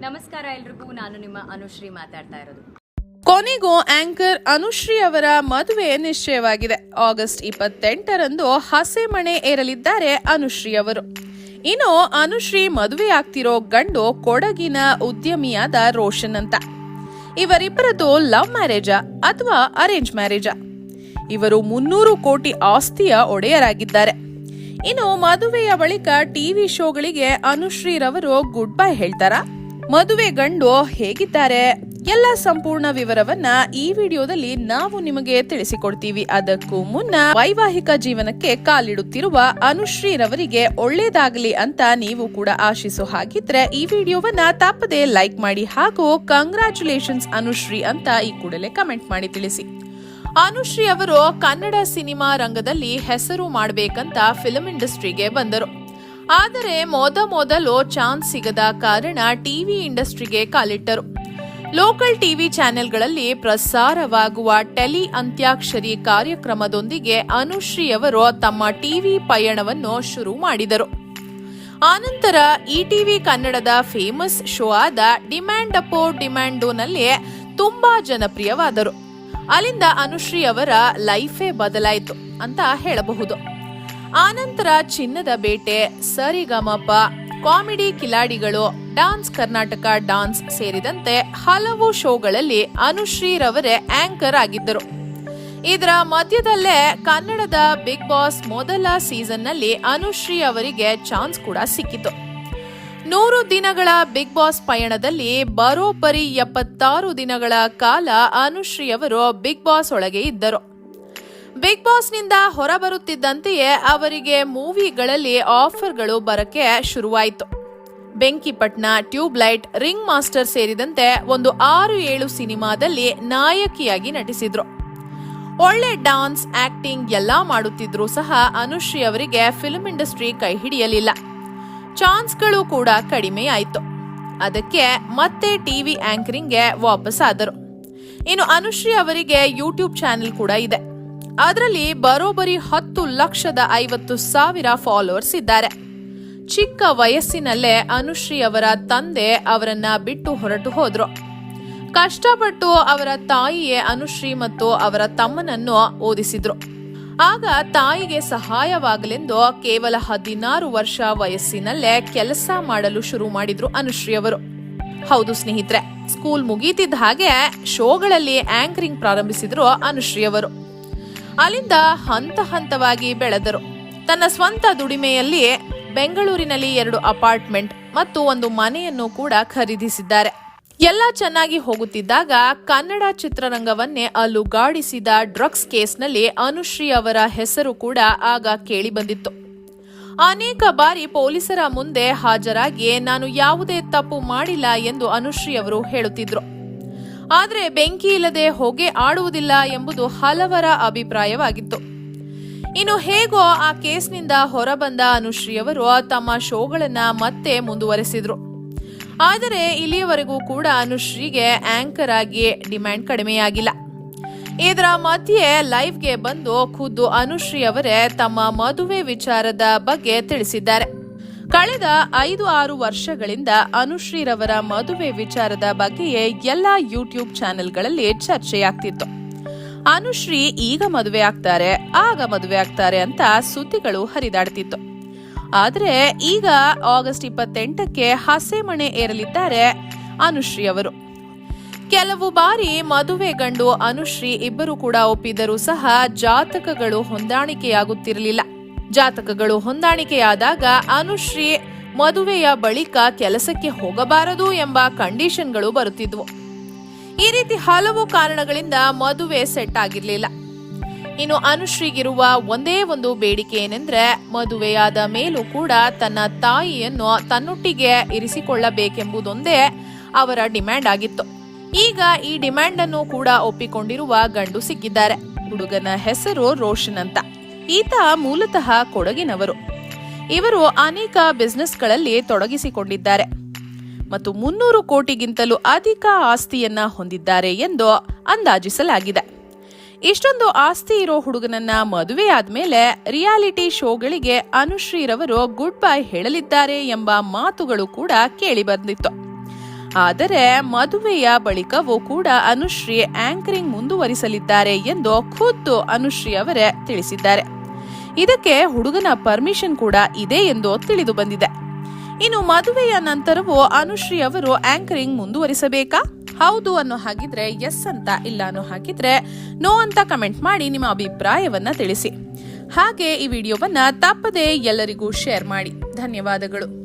ನಮಸ್ಕಾರ ಎಲ್ರಿಗೂ, ನಾನು ನಿಮ್ಮ ಅನುಶ್ರೀ ಮಾತಾಡ್ತಾ ಇರೋದು. ಕೊನೆಗೂ ಆಂಕರ್ ಅನುಶ್ರೀ ಅವರ ಮದುವೆ ನಿಶ್ಚಯವಾಗಿದೆ. ಆಗಸ್ಟ್ ಇಪ್ಪತ್ತೆಂಟರಂದು ಹಸೆಮಣೆ ಏರಲಿದ್ದಾರೆ ಅನುಶ್ರೀ ಅವರು. ಇನ್ನು ಅನುಶ್ರೀ ಮದುವೆ ಆಗ್ತಿರೋ ಗಂಡು ಕೊಡಗಿನ ಉದ್ಯಮಿಯಾದ ರೋಷನ್ ಅಂತ. ಇವರಿಬ್ಬರದು ಲವ್ ಮ್ಯಾರೇಜಾ ಅಥವಾ ಅರೇಂಜ್ ಮ್ಯಾರೇಜಾ? ಇವರು ಮುನ್ನೂರು ಕೋಟಿ ಆಸ್ತಿಯ ಒಡೆಯರಾಗಿದ್ದಾರೆ. ಇನ್ನು ಮದುವೆಯ ಬಳಿಕ ಟಿವಿ ಶೋಗಳಿಗೆ ಅನುಶ್ರೀರವರು ಗುಡ್ ಬೈ ಹೇಳ್ತಾರಾ? ಮದುವೆ ಗಂಡು ಹೇಗಿದ್ದಾರೆ? ಎಲ್ಲ ಸಂಪೂರ್ಣ ವಿವರವನ್ನ ಈ ವಿಡಿಯೋದಲ್ಲಿ ನಾವು ನಿಮಗೆ ತಿಳಿಸಿಕೊಡ್ತೀವಿ. ಅದಕ್ಕೂ ಮುನ್ನ ವೈವಾಹಿಕ ಜೀವನಕ್ಕೆ ಕಾಲಿಡುತ್ತಿರುವ ಅನುಶ್ರೀರವರಿಗೆ ಒಳ್ಳೇದಾಗಲಿ ಅಂತ ನೀವು ಕೂಡ ಆಶಿಸೋ ಹಾಗಿದ್ರೆ ಈ ವಿಡಿಯೋವನ್ನ ತಪ್ಪದೆ ಲೈಕ್ ಮಾಡಿ ಹಾಗೂ ಕಂಗ್ರಾಚುಲೇಷನ್ಸ್ ಅನುಶ್ರೀ ಅಂತ ಈ ಕೂಡಲೇ ಕಮೆಂಟ್ ಮಾಡಿ ತಿಳಿಸಿ. ಅನುಶ್ರೀ ಅವರು ಕನ್ನಡ ಸಿನಿಮಾ ರಂಗದಲ್ಲಿ ಹೆಸರು ಮಾಡಬೇಕಂತ ಫಿಲಂ ಇಂಡಸ್ಟ್ರಿಗೆ ಬಂದರು. ಆದರೆ ಮೊದ ಮೊದಲು ಚಾನ್ಸ್ ಸಿಗದ ಕಾರಣ ಟಿವಿ ಇಂಡಸ್ಟ್ರಿಗೆ ಕಾಲಿಟ್ಟರು. ಲೋಕಲ್ ಟಿವಿ ಚಾನೆಲ್ಗಳಲ್ಲಿ ಪ್ರಸಾರವಾಗುವ ಟೆಲಿ ಅಂತ್ಯಾಕ್ಷರಿ ಕಾರ್ಯಕ್ರಮದೊಂದಿಗೆ ಅನುಶ್ರೀ ಅವರು ತಮ್ಮ ಟಿವಿ ಪಯಣವನ್ನು ಶುರು ಮಾಡಿದರು. ಆನಂತರ ಇಟಿವಿ ಕನ್ನಡದ ಫೇಮಸ್ ಶೋ ಆದ ಡಿಮ್ಯಾಂಡ್ ಅಪೋ ಡಿಮ್ಯಾಂಡೋನಲ್ಲಿ ತುಂಬಾ ಜನಪ್ರಿಯವಾದರು. ಅಲ್ಲಿಂದ ಅನುಶ್ರೀ ಅವರ ಲೈಫೇ ಬದಲಾಯಿತು ಅಂತ ಹೇಳಬಹುದು. ಆನಂತರ ಚಿನ್ನದ ಬೇಟೆ, ಸರಿಗಮಪ, ಕಾಮಿಡಿ ಕಿಲಾಡಿಗಳು, ಡಾನ್ಸ್ ಕರ್ನಾಟಕ ಡಾನ್ಸ್ ಸೇರಿದಂತೆ ಹಲವು ಶೋಗಳಲ್ಲಿ ಅನುಶ್ರೀರವರೇ ಆಂಕರ್ ಆಗಿದ್ದರು. ಇದರ ಮಧ್ಯದಲ್ಲೇ ಕನ್ನಡದ ಬಿಗ್ ಬಾಸ್ ಮೊದಲ ಸೀಸನ್ನಲ್ಲಿ ಅನುಶ್ರೀ ಅವರಿಗೆ ಚಾನ್ಸ್ ಕೂಡ ಸಿಕ್ಕಿತು. ನೂರು ದಿನಗಳ ಬಿಗ್ ಬಾಸ್ ಪಯಣದಲ್ಲಿ ಬರೋಬ್ಬರಿ ಎಪ್ಪತ್ತಾರು ದಿನಗಳ ಕಾಲ ಅನುಶ್ರೀ ಅವರು ಬಿಗ್ ಬಾಸ್ ಒಳಗೆ ಇದ್ದರು. ಬಿಗ್ ಬಾಸ್ನಿಂದ ಹೊರಬರುತ್ತಿದ್ದಂತೆಯೇ ಅವರಿಗೆ ಮೂವಿಗಳಲ್ಲಿ ಆಫರ್ಗಳು ಬರಕ್ಕೆ ಶುರುವಾಯಿತು. ಬೆಂಕಿಪಟ್ನ ಟ್ಯೂಬ್ಲೈಟ್, ರಿಂಗ್ ಮಾಸ್ಟರ್ ಸೇರಿದಂತೆ ಒಂದು ಆರು ಏಳು ಸಿನಿಮಾದಲ್ಲಿ ನಾಯಕಿಯಾಗಿ ನಟಿಸಿದ್ರು. ಒಳ್ಳೆ ಡಾನ್ಸ್, ಆಕ್ಟಿಂಗ್ ಎಲ್ಲಾ ಮಾಡುತ್ತಿದ್ರು ಸಹ ಅನುಶ್ರೀ ಅವರಿಗೆ ಫಿಲ್ಮ್ ಇಂಡಸ್ಟ್ರಿ ಕೈ ಹಿಡಿಯಲಿಲ್ಲ. ಚಾನ್ಸ್ಗಳು ಕೂಡ ಕಡಿಮೆಯಾಯಿತು. ಅದಕ್ಕೆ ಮತ್ತೆ ಟಿವಿ ಆಂಕರಿಂಗ್ಗೆ ವಾಪಸ್ ಆದರು ಇನ್ನು ಅನುಶ್ರೀ ಅವರಿಗೆ ಯೂಟ್ಯೂಬ್ ಚಾನೆಲ್ ಕೂಡ ಇದೆ. ಅದರಲ್ಲಿ ಬರೋಬ್ಬರಿ ಹತ್ತು ಲಕ್ಷದ ಐವತ್ತು ಸಾವಿರ ಫಾಲೋವರ್ಸ್ ಇದ್ದಾರೆ. ಚಿಕ್ಕ ವಯಸ್ಸಿನಲ್ಲೇ ಅನುಶ್ರೀ ಅವರ ತಂದೆ ಅವರನ್ನ ಬಿಟ್ಟು ಹೊರಟು ಹೋದ್ರು. ಕಷ್ಟಪಟ್ಟು ಅವರ ತಾಯಿಯೇ ಅನುಶ್ರೀ ಮತ್ತು ಅವರ ತಮ್ಮನನ್ನು ಓದಿಸಿದ್ರು. ಆಗ ತಾಯಿಗೆ ಸಹಾಯವಾಗಲೆಂದು ಕೇವಲ ಹದಿನಾರು ವರ್ಷ ವಯಸ್ಸಿನಲ್ಲೇ ಕೆಲಸ ಮಾಡಲು ಶುರು ಮಾಡಿದ್ರು ಅನುಶ್ರೀ ಅವರು. ಹೌದು ಸ್ನೇಹಿತರೆ ಸ್ಕೂಲ್ ಮುಗೀತಿದ್ದ ಹಾಗೆ ಶೋಗಳಲ್ಲಿ ಆಂಕರಿಂಗ್ ಪ್ರಾರಂಭಿಸಿದ್ರು ಅನುಶ್ರೀ ಅವರು. ಅಲ್ಲಿಂದ ಹಂತ ಹಂತವಾಗಿ ಬೆಳೆದರು. ತನ್ನ ಸ್ವಂತ ದುಡಿಮೆಯಲ್ಲಿಯೇ ಬೆಂಗಳೂರಿನಲ್ಲಿ ಎರಡು ಅಪಾರ್ಟ್ಮೆಂಟ್ ಮತ್ತು ಒಂದು ಮನೆಯನ್ನು ಕೂಡ ಖರೀದಿಸಿದ್ದಾರೆ. ಎಲ್ಲ ಚೆನ್ನಾಗಿ ಹೋಗುತ್ತಿದ್ದಾಗ ಕನ್ನಡ ಚಿತ್ರರಂಗವನ್ನೇ ಅಲುಗಾಡಿಸಿದ ಡ್ರಗ್ಸ್ ಕೇಸ್ನಲ್ಲಿ ಅನುಶ್ರೀ ಅವರ ಹೆಸರು ಕೂಡ ಆಗ ಕೇಳಿಬಂದಿತ್ತು. ಅನೇಕ ಬಾರಿ ಪೊಲೀಸರ ಮುಂದೆ ಹಾಜರಾಗಿ ನಾನು ಯಾವುದೇ ತಪ್ಪು ಮಾಡಿಲ್ಲ ಎಂದು ಅನುಶ್ರೀ ಅವರು ಹೇಳುತ್ತಿದ್ರು. ಆದರೆ ಬೆಂಕಿ ಇಲ್ಲದೆ ಹೊಗೆ ಆಡುವುದಿಲ್ಲ ಎಂಬುದು ಹಲವರ ಅಭಿಪ್ರಾಯವಾಗಿತ್ತು. ಇನ್ನು ಹೇಗೋ ಆ ಕೇಸ್ನಿಂದ ಹೊರಬಂದ ಅನುಶ್ರೀ ಅವರು ತಮ್ಮ ಶೋಗಳನ್ನ ಮತ್ತೆ ಮುಂದುವರೆಸಿದ್ರು. ಆದರೆ ಇಲ್ಲಿಯವರೆಗೂ ಕೂಡ ಅನುಶ್ರೀಗೆ ಆಂಕರ್ ಆಗಿ ಡಿಮ್ಯಾಂಡ್ ಕಡಿಮೆಯಾಗಿಲ್ಲ. ಇದರ ಮಧ್ಯೆ ಲೈವ್ಗೆ ಬಂದು ಖುದ್ದು ಅನುಶ್ರೀ ಅವರೇ ತಮ್ಮ ಮದುವೆ ವಿಚಾರದ ಬಗ್ಗೆ ತಿಳಿಸಿದ್ದಾರೆ. ಕಳೆದ ಐದು ಆರು ವರ್ಷಗಳಿಂದ ಅನುಶ್ರೀರವರ ಮದುವೆ ವಿಚಾರದ ಬಗ್ಗೆಯೇ ಎಲ್ಲಾ ಯೂಟ್ಯೂಬ್ ಚಾನೆಲ್ಗಳಲ್ಲಿ ಚರ್ಚೆಯಾಗ್ತಿತ್ತು. ಅನುಶ್ರೀ ಈಗ ಮದುವೆ ಆಗ್ತಾರೆ, ಆಗ ಮದುವೆ ಆಗ್ತಾರೆ ಅಂತ ಸುದ್ದಿಗಳು ಹರಿದಾಡ್ತಿತ್ತು. ಆದರೆ ಈಗ ಆಗಸ್ಟ್ ಇಪ್ಪತ್ತೆಂಟಕ್ಕೆ ಹಸೆಮಣೆ ಏರಲಿದ್ದಾರೆ ಅನುಶ್ರೀ ಅವರು. ಕೆಲವು ಬಾರಿ ಮದುವೆ ಗಂಡು ಅನುಶ್ರೀ ಇಬ್ಬರು ಕೂಡ ಒಪ್ಪಿದರೂ ಸಹ ಜಾತಕಗಳು ಹೊಂದಾಣಿಕೆಯಾಗುತ್ತಿರಲಿಲ್ಲ. ಜಾತಕಗಳು ಹೊಂದಾಣಿಕೆಯಾದಾಗ ಅನುಶ್ರೀ ಮದುವೆಯ ಬಳಿಕ ಕೆಲಸಕ್ಕೆ ಹೋಗಬಾರದು ಎಂಬ ಕಂಡೀಷನ್ಗಳು ಬರುತ್ತಿದ್ವು. ಈ ರೀತಿ ಹಲವು ಕಾರಣಗಳಿಂದ ಮದುವೆ ಸೆಟ್ ಆಗಿರಲಿಲ್ಲ. ಇನ್ನು ಅನುಶ್ರೀಗಿರುವ ಒಂದೇ ಒಂದು ಬೇಡಿಕೆ ಏನೆಂದ್ರೆ ಮದುವೆಯಾದ ಮೇಲೂ ಕೂಡ ತನ್ನ ತಾಯಿಯನ್ನು ತನ್ನೊಟ್ಟಿಗೆ ಇರಿಸಿಕೊಳ್ಳಬೇಕೆಂಬುದೊಂದೇ ಅವರ ಡಿಮ್ಯಾಂಡ್ ಆಗಿತ್ತು. ಈಗ ಈ ಡಿಮ್ಯಾಂಡ್ ಅನ್ನು ಕೂಡ ಒಪ್ಪಿಕೊಂಡಿರುವ ಗಂಡು ಸಿಕ್ಕಿದ್ದಾರೆ. ಹುಡುಗನ ಹೆಸರು ರೋಷನ್ ಅಂತ. ಈತ ಮೂಲತಃ ಕೊಡಗಿನವರು. ಇವರು ಅನೇಕ ಬಿಸ್ನೆಸ್ಗಳಲ್ಲಿ ತೊಡಗಿಸಿಕೊಂಡಿದ್ದಾರೆ. ಮತ್ತು ಮುನ್ನೂರು ಕೋಟಿಗಿಂತಲೂ ಅಧಿಕ ಆಸ್ತಿಯನ್ನ ಹೊಂದಿದ್ದಾರೆ ಎಂದು ಅಂದಾಜಿಸಲಾಗಿದೆ. ಇಷ್ಟೊಂದು ಆಸ್ತಿ ಇರೋ ಹುಡುಗನನ್ನ ಮದುವೆಯಾದ್ಮೇಲೆ ರಿಯಾಲಿಟಿ ಶೋಗಳಿಗೆ ಅನುಶ್ರೀರವರು ಗುಡ್ ಬೈ ಹೇಳಲಿದ್ದಾರೆ ಎಂಬ ಮಾತುಗಳು ಕೂಡ ಕೇಳಿ ಬಂದಿತ್ತು. ಆದರೆ ಮದುವೆಯ ಬಳಿಕವೂ ಕೂಡ ಅನುಶ್ರೀ ಆಂಕರಿಂಗ್ ಮುಂದುವರಿಸಲಿದ್ದಾರೆ ಎಂದು ಖುದ್ದು ಅನುಶ್ರೀ ಅವರೇ ತಿಳಿಸಿದ್ದಾರೆ. ಇದಕ್ಕೆ ಹುಡುಗನ ಪರ್ಮಿಷನ್ ಕೂಡ ಇದೆ ಎಂದು ತಿಳಿದು ಬಂದಿದೆ. ಇನ್ನು ಮದುವೆಯ ನಂತರವೂ ಅನುಶ್ರೀ ಅವರು ಆಂಕರಿಂಗ್ ಮುಂದುವರಿಸಬೇಕಾ? ಹೌದು ಅನ್ನೋ ಹಾಗಿದ್ರೆ ಎಸ್ ಅಂತ ಇಲ್ಲ ಅನ್ನೋ ಹಾಗಿದ್ರೆ ನೋ ಅಂತ ಕಮೆಂಟ್ ಮಾಡಿ ನಿಮ್ಮ ಅಭಿಪ್ರಾಯವನ್ನ ತಿಳಿಸಿ. ಹಾಗೆ ಈ ವಿಡಿಯೋವನ್ನ ತಪ್ಪದೆ ಎಲ್ಲರಿಗೂ ಶೇರ್ ಮಾಡಿ. ಧನ್ಯವಾದಗಳು.